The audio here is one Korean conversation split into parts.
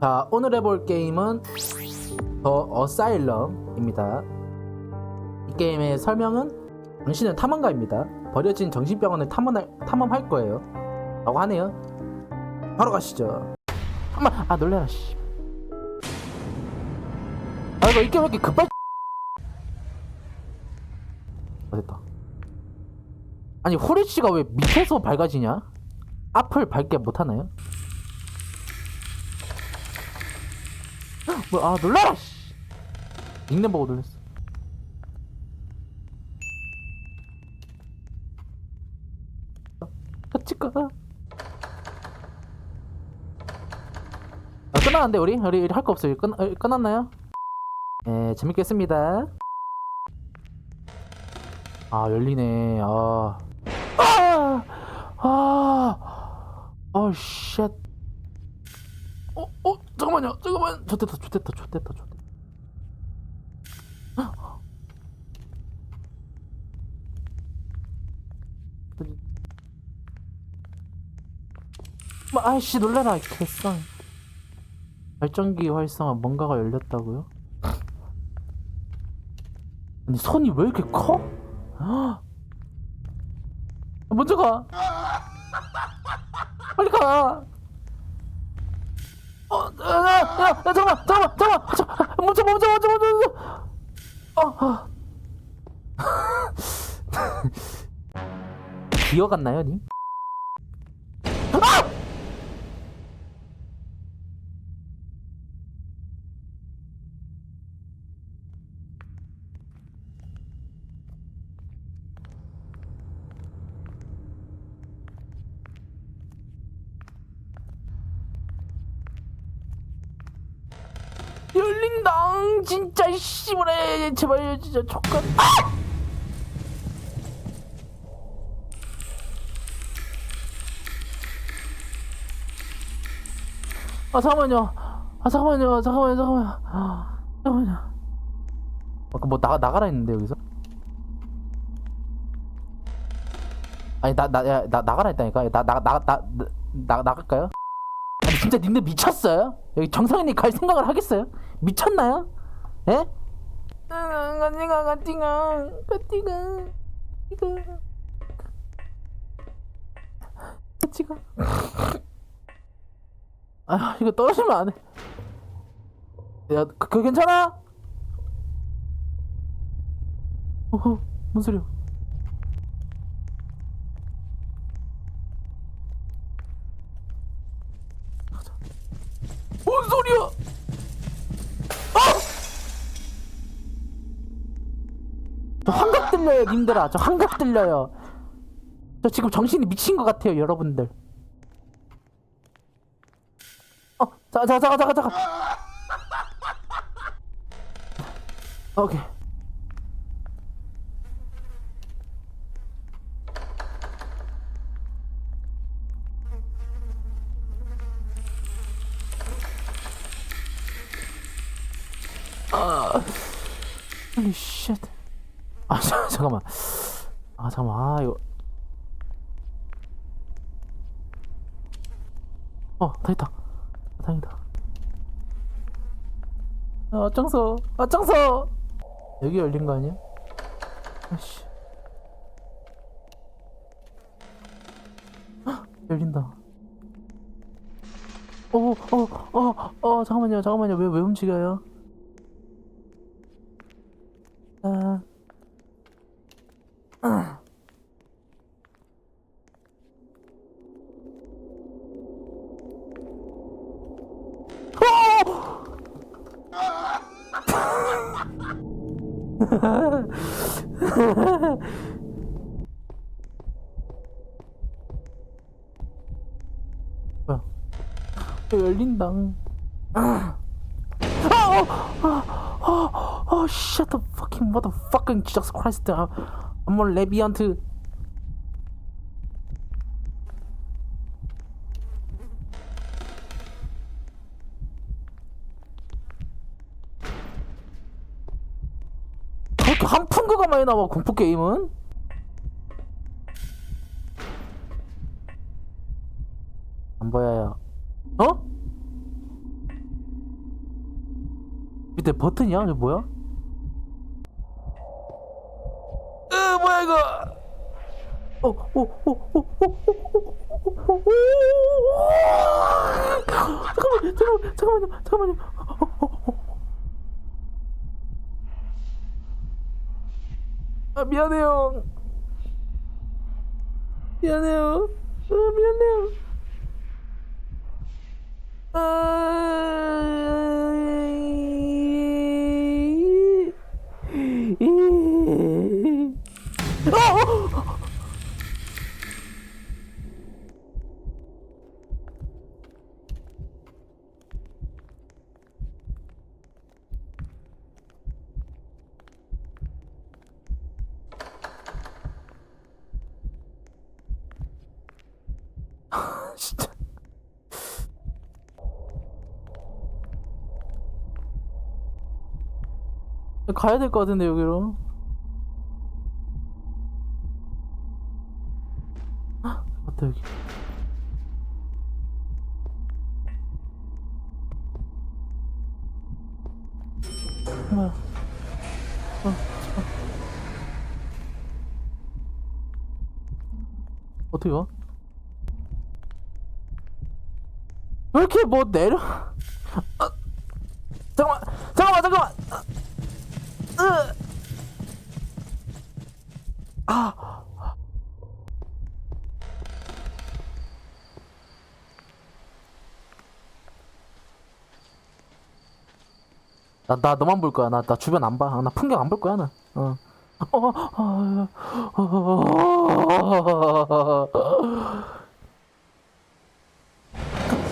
자, 오늘 해볼 게임은 더 어사일럼입니다. 이 게임의 설명은 당신은 탐험가입니다. 버려진 정신병원을 탐험할, 탐험할 거예요. 라고 하네요. 바로 가시죠. 잠깐만, 아, 놀래라, 씨. 아, 이거 이 게임 왜 이렇게 급발 아, 됐다. 아니, 호리씨가 왜 밑에서 밝아지냐? 앞을 밝게 못하나요? 뭐, 아, 놀라라, 씨. 닉네임 보고 놀랬어. 같이 가. 아, 끝났는데, 우리? 우리 할 거 없어요. 끝, 어, 끝났나요? 예, 재밌겠습니다. 아, 열리네. 아. 아! 아! 어, 쉣. 어, 어, 잠깐만요, 잠깐만. 좋됐다, 좋됐다, 좋됐다, 좋됐다. 뭐, 아이씨, 놀래라, 개쌍. 발전기 활성화, 뭔가가 열렸다고요? 아니, 손이 왜 이렇게 커? 아, 먼저 가! 빨리 가! 어, 야, 야, 야, 잠깐만, 잠깐만, 잠깐만, 잠깐만, 멈춰, 멈춰, 멈춰, 멈춰, 멈춰. 어, 어. 기어갔나요, 니? 아! 열린다, 진짜 씨발해, 제발 진짜 족간. 아! 아 잠깐만요. 아 잠깐만요. 잠깐만요. 잠깐만요. 아, 잠깐만요. 아까 뭐 나가 나가라 했는데 여기서? 아니 나 나야나 나가라 했다니까. 나나나나나 나갈까요? 진짜 님들 미쳤어요? 여기 정상인이 갈 생각을 하겠어요? 미쳤나요? 예? 가티가 가티가 가티가 이거 가티가 아 이거 떨어지면 안 해. 야, 그, 그 괜찮아? 어허, 뭔 소리야? 들려요, 님들아. 저 환각 들려요. 저 지금 정신이 미친 것 같아요, 여러분들. 어, 자, 자, 잠깐, 잠깐. 오케이. 아, holy. 아, 자, 잠깐만. 아, 잠깐만. 아, 이거. 어, 다 있다. 다행이다. 아, 앞장서, 앞장서. 여기 열린 거 아니야? 아씨. 헉, 열린다. 어, 어, 어, 어, 잠깐만요, 잠깐만요. 왜, 왜 움직여요? 아. 아. 어! 뭐야? 왜 열린다. 아, 아, 아, 아, 아, shut the fucking motherfucking Jesus Christ. I'm on Leviant. 그렇게 한푼거가 많이 나와 공포 게임은? 안 보여요. 어? 밑에 버튼이야? 이거 뭐야? 아이고. 잠깐만, 잠깐만, 잠깐만요, 잠깐만요. 아 미안해요. 미안해요. 아 미안해요. 아. 가야 될 것 같은데 여기로. 아, 맞다 여기. 어, 어. 어떻게 가? 왜 이렇게 뭐 내려? 아, 잠깐만, 잠깐만, 잠깐만. 아, 으. 아. 나, 나 너만 볼 거야. 나, 나 주변 안 봐. 아, 나 풍경 안 볼 거야, 나. 어, 어, 어, 어,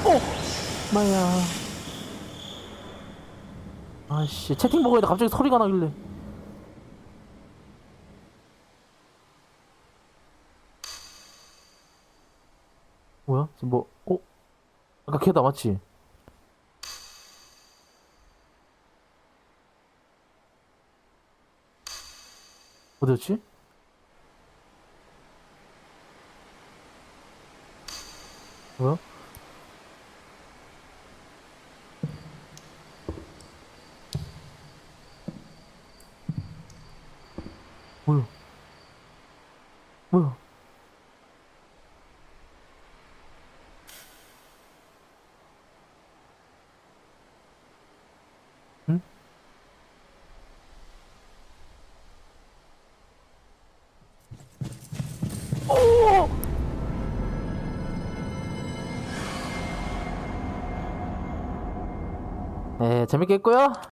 어, 마야. 아씨, 채팅 보고 있다 갑자기 소리가 나길래. 뭐야? 뭐, 어? 아까 걔다 맞지? 어디였지? 뭐야? 뭐야? 뭐야? 네, 재밌게 했고요.